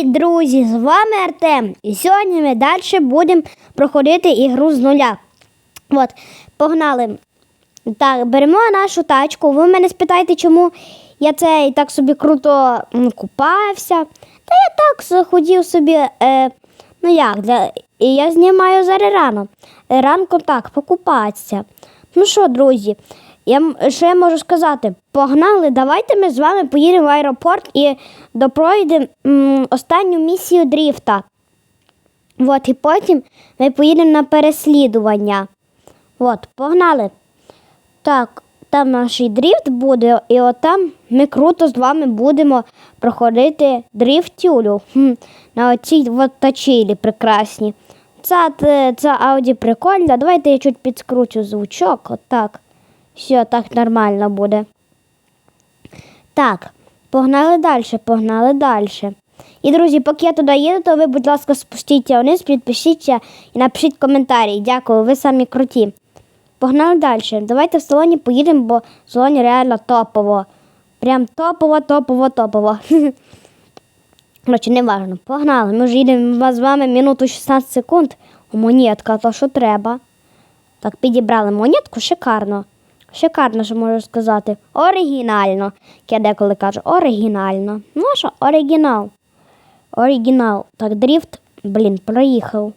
Привіт, друзі! З вами Артем. І сьогодні ми далі будемо проходити ігру з нуля. От, погнали. Так, беремо нашу тачку. Ви мене спитаєте, чому я цей так собі круто купався. Та я так захотів собі. Е, ну як, для, і я знімаю зараз рано. Е, Ранком так, покупатися. Ну що, друзі, я, що я можу сказати? Погнали, давайте ми з вами поїдемо в аеропорт і допройдемо останню місію дріфта. От, і потім ми поїдемо на переслідування. От, погнали. Так, там наш дріфт буде, і от там ми круто з вами будемо проходити дріфтюлю. Хм, на оцій от тачілі прекрасні. Т- ця ауді прикольна. Давайте я чуть підскручу звучок. Отак. Все, так нормально буде. Так, погнали далі, погнали далі. І, друзі, поки я туди їду, то ви, будь ласка, спустіться вниз, підпишіться і напишіть коментарі. Дякую, ви самі круті. Погнали далі. Давайте в салоні поїдемо, бо в салоні реально топово. Прям топово, топово, топово. Коротше, не важно. Погнали. Ми вже їдемо з вами минуту 16 секунд. Монетка, то що треба. Так, підібрали монетку, шикарно. Шикарно, що можу сказати. Оригінально. Я деколи кажу, оригінально. Ну що, оригінал. Оригінал. Так, дріфт, блін, проїхав.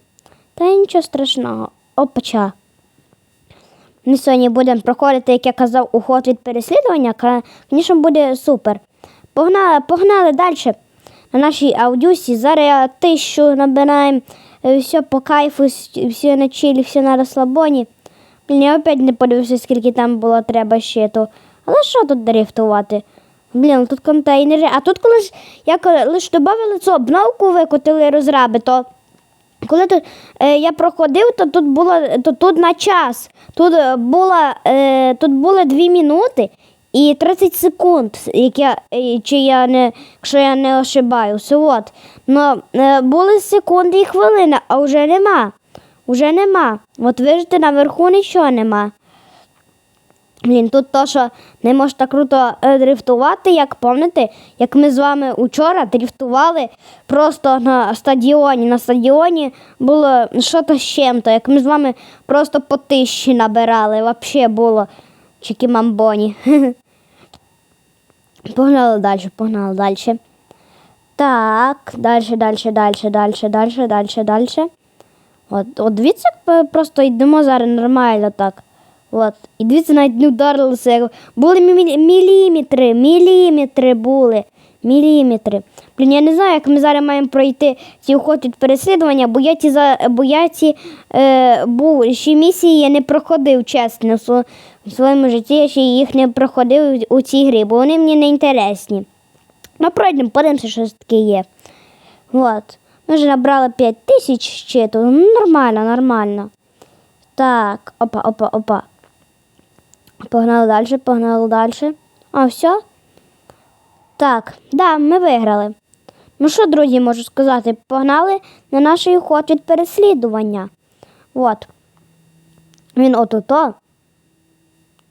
Та нічого страшного. Опача. Ми сьогодні будемо проходити, як я казав, уход від переслідування. Звісно, буде супер. Погнали, погнали далі. На нашій аудюсі зараз тисячу набираємо, е, все по кайфу, все на чилі, все на розслабоні. Блін, я опять не подивився, скільки там було треба ще то. Але що тут дрифтувати? Блін, тут контейнери. А тут коли ж як лише додали цю обновку, викотили розраби, то коли тут, е, я проходив, то тут було то тут на час. Тут е, було, е, тут було 2 минути і 30 секунд, як я, е, чи я не, якщо я не ошибаюся. От. Но е, були секунди і хвилини, а вже нема. Уже нема. От вижте, наверху нічого нема. Блін, тут то, що не можна так круто е, дрифтувати, як пам'ятаєте, як ми з вами вчора дрифтували просто на стадіоні. На стадіоні було що-то з чим-то, як ми з вами просто по тисячі набирали. Взагалі було чики-мамбоні. Погнали далі, погнали далі. Так, далі, далі, далі, далі, далі, далі, далі. От, от дивіться, як просто йдемо зараз нормально так. От. І дивіться, навіть не вдарилися. як- Були мілі- міліметри, міліметри були. Міліметри. Блін, я не знаю, як ми зараз маємо пройти ці від переслідування, бо я ці, за, бо я ці е, був, ще місії я не проходив, чесно. В, своєму житті я ще їх не проходив у цій грі, бо вони мені не інтересні. Ми пройдемо, подивимося, що таке є. От. Ми вже набрали 5 тисяч ще, нормально, нормально. Так, опа, опа, опа. Погнали далі, погнали далі. А, все? Так, да, ми виграли. Ну що, друзі, можу сказати, погнали на наш ход від переслідування. От. Він отуто.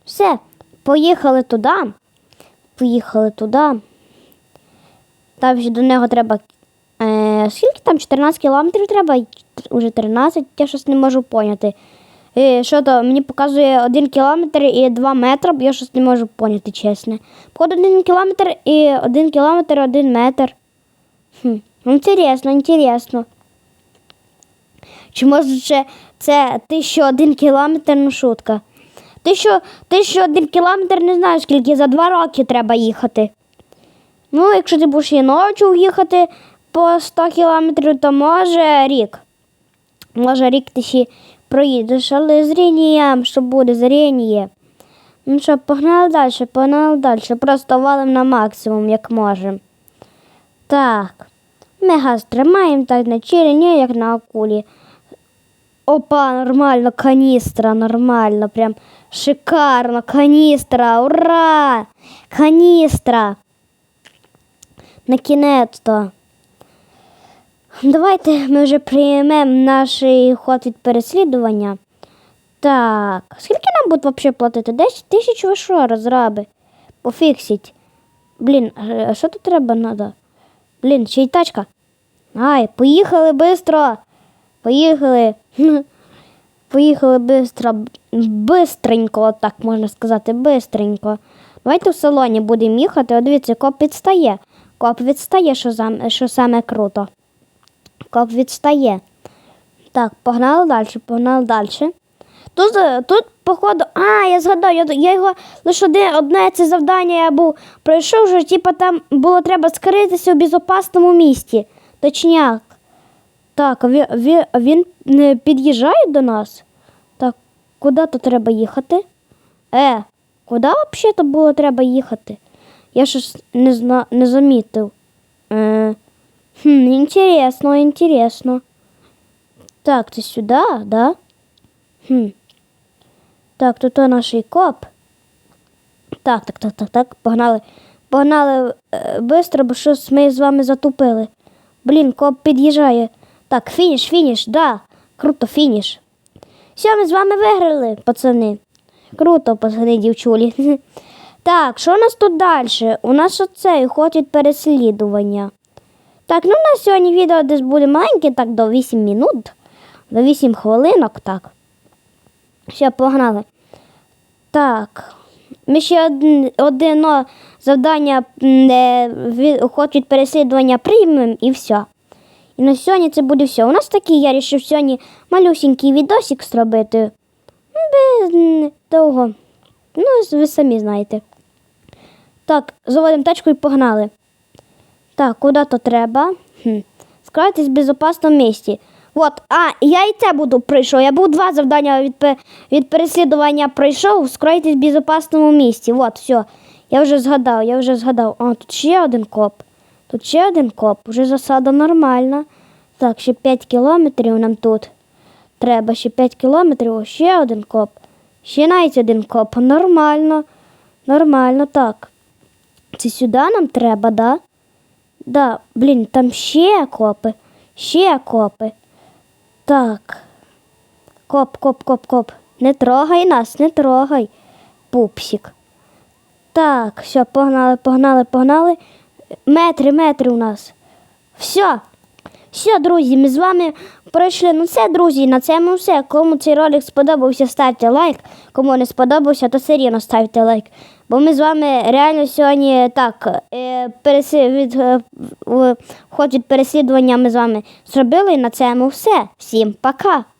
Все, поїхали туди. Поїхали туди. Там ще до нього треба. Скільки там? 14 кілометрів треба? Уже 13, я щось не можу поняти. Е, що то мені показує 1 кілометр і 2 метри, я щось не можу поняти, чесно. Походу 1 кілометр і 1 кілометр 1 метр. Хм, інтересно, інтересно. Чи може це 1001 кілометр, ну шутка. 1000 1001 кілометр не знаю, скільки за 2 роки треба їхати. Ну, якщо ти будеш і ночі їхати по 100 кілометрів, то може рік. Може рік ти ще проїдеш, але зріння, що буде зріння. Ну що, погнали далі, погнали далі. Просто валимо на максимум, як можемо. Так. Ми газ тримаємо так на не як на акулі. Опа, нормально, каністра, нормально, прям шикарно, каністра, ура! Каністра. На кінець-то. Давайте ми вже приймемо наш ход від переслідування. Так, скільки нам будуть взагалі платити? 10 тисяч ви що, розраби? Пофіксіть. Блін, а що тут треба надо? Блін, ще й тачка. Ай, поїхали бистро. Поїхали. Поїхали бистро. Бистренько, так можна сказати, бистренько. Давайте в салоні будемо їхати. От дивіться, коп відстає. Коп відстає, що, зам- що саме круто. Коп відстає. Так, погнали далі, погнали далі. Тут, е, тут, походу, а, я згадав, я, я його лише одне, одне це завдання я був пройшов, що типу, там було треба скритися у безпечному місті. Точняк. Так, він, він не під'їжджає до нас? Так, куди то треба їхати? Е, куди взагалі то було треба їхати? Я щось не, зна, не замітив. Е, хм, інтересно, інтересно. Так, це сюди, да? Хм. Так, тут то наш коп. Так, так, так, так, так. Погнали. Погнали е, бистро, бо щось ми з вами затупили. Блін, коп під'їжджає. Так, фініш, фініш, да. Круто, фініш. Все, ми з вами виграли, пацани. Круто, пацани, дівчулі. Так, що у нас тут далі? У нас оцей ход від переслідування. Так, ну у нас сьогодні відео десь буде маленьке, так, до 8 минут, до 8 хвилинок, так. Все, погнали. Так. Ми ще одне завдання е, від, ход переслідування приймемо і все. І на сьогодні це буде все. У нас такий, я вирішив сьогодні малюсенький відосик зробити. Ну, Без довго. Ну, ви самі знаєте. Так, заводимо тачку і погнали. Так, куди то треба? Хм. Скривайтесь в безпечному місці. От, а, я і це буду пройшов. Я був два завдання від, від переслідування пройшов. Скройтесь в безпечному місці. От, все. Я вже згадав, я вже згадав. А, тут ще один коп. Тут ще один коп. Уже засада нормальна. Так, ще 5 кілометрів нам тут. Треба ще 5 кілометрів, ще один коп. Ще навіть один коп. Нормально. Нормально, так. Це сюди нам треба, да? Да, блін, там ще копи. Ще копи. Так. Коп, коп, коп, коп. Не трогай нас, не трогай. Пупсик. Так, все, погнали, погнали, погнали. Метри, метри у нас. Все. Все, друзі, ми з вами пройшли. Ну все, друзі, на цьому все. Кому цей ролик сподобався, ставте лайк. Кому не сподобався, то все рівно ставте лайк. Бо ми з вами реально сьогодні так, е, пересі... від, е, ход від переслідування ми з вами зробили. І на цьому все. Всім пока!